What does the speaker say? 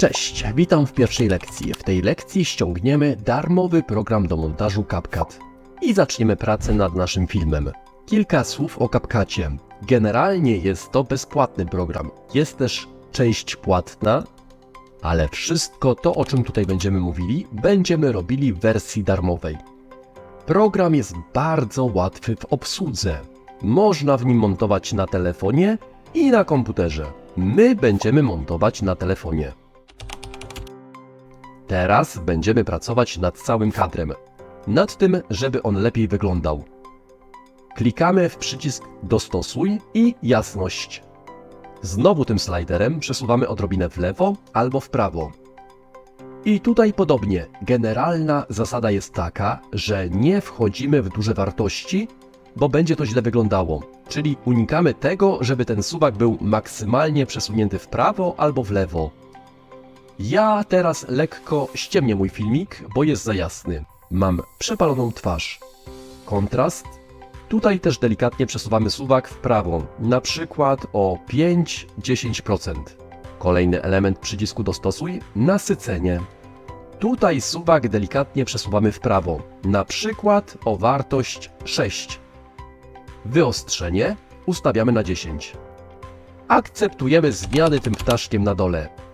Cześć, witam w pierwszej lekcji. W tej lekcji ściągniemy darmowy program do montażu CapCut i zaczniemy pracę nad naszym filmem. Kilka słów o CapCucie. Generalnie jest to bezpłatny program. Jest też część płatna, ale wszystko to, o czym tutaj będziemy mówili, będziemy robili w wersji darmowej. Program jest bardzo łatwy w obsłudze. Można w nim montować na telefonie i na komputerze. My będziemy montować na telefonie. Teraz będziemy pracować nad całym kadrem. Nad tym, żeby on lepiej wyglądał. Klikamy w przycisk Dostosuj i Jasność. Znowu tym sliderem przesuwamy odrobinę w lewo albo w prawo. I tutaj podobnie. Generalna zasada jest taka, że nie wchodzimy w duże wartości, bo będzie to źle wyglądało. Czyli unikamy tego, żeby ten suwak był maksymalnie przesunięty w prawo albo w lewo. Ja teraz lekko ściemnię mój filmik, bo jest za jasny. Mam przepaloną twarz. Kontrast. Tutaj też delikatnie przesuwamy suwak w prawo, na przykład o 5-10%. Kolejny element przycisku dostosuj nasycenie. Tutaj suwak delikatnie przesuwamy w prawo, na przykład o wartość 6. Wyostrzenie ustawiamy na 10. Akceptujemy zmiany tym ptaszkiem na dole.